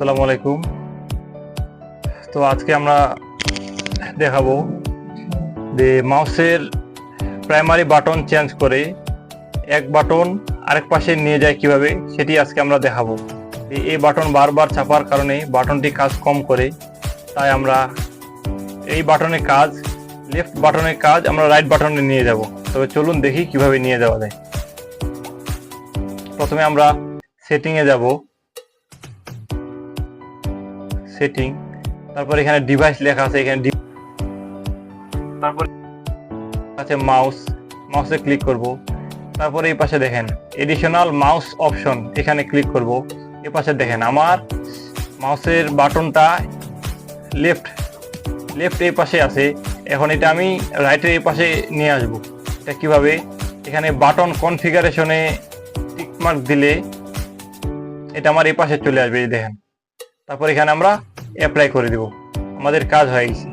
আসসালামু আলাইকুম। তো আজকে আমরা দেখাবো যে মাউসের প্রাইমারি বাটন চেঞ্জ করে এক বাটন আরেক পাশে নিয়ে যায় কীভাবে, সেটি আজকে আমরা দেখাবো। এই- বাটন বারবার চাপার কারণে বাটনটি কাজ কম করে, তাই আমরা এই বাটনের কাজ, লেফট বাটনের কাজ আমরা রাইট বাটনে নিয়ে যাব। তবে চলুন দেখি কীভাবে নিয়ে যাওয়া যায়। প্রথমে আমরা সেটিংয়ে যাব। সেটিং তারপর এখানে ডিভাইস লেখা আছে, এখানে তারপর আছে মাউস মাউসে ক্লিক করব। তারপরে এই পাশে দেখেন এডিশনাল মাউস অপশন এখানে ক্লিক করব। এই পাশে দেখেন, আমার মাউসের বাটনটা লেফট লেফট এই পাশে আছে। এখন এটা আমি রাইটের এই পাশে নিয়ে আসব। এটা কীভাবে? এখানে বাটন কনফিগারেশনে টিকমার্ক দিলে এটা আমার এই পাশে চলে আসবে, এই দেখেন। তারপর এখানে আমরা অ্যাপ্লাই করে দেব। আমাদের কাজ হয়ে গেছে।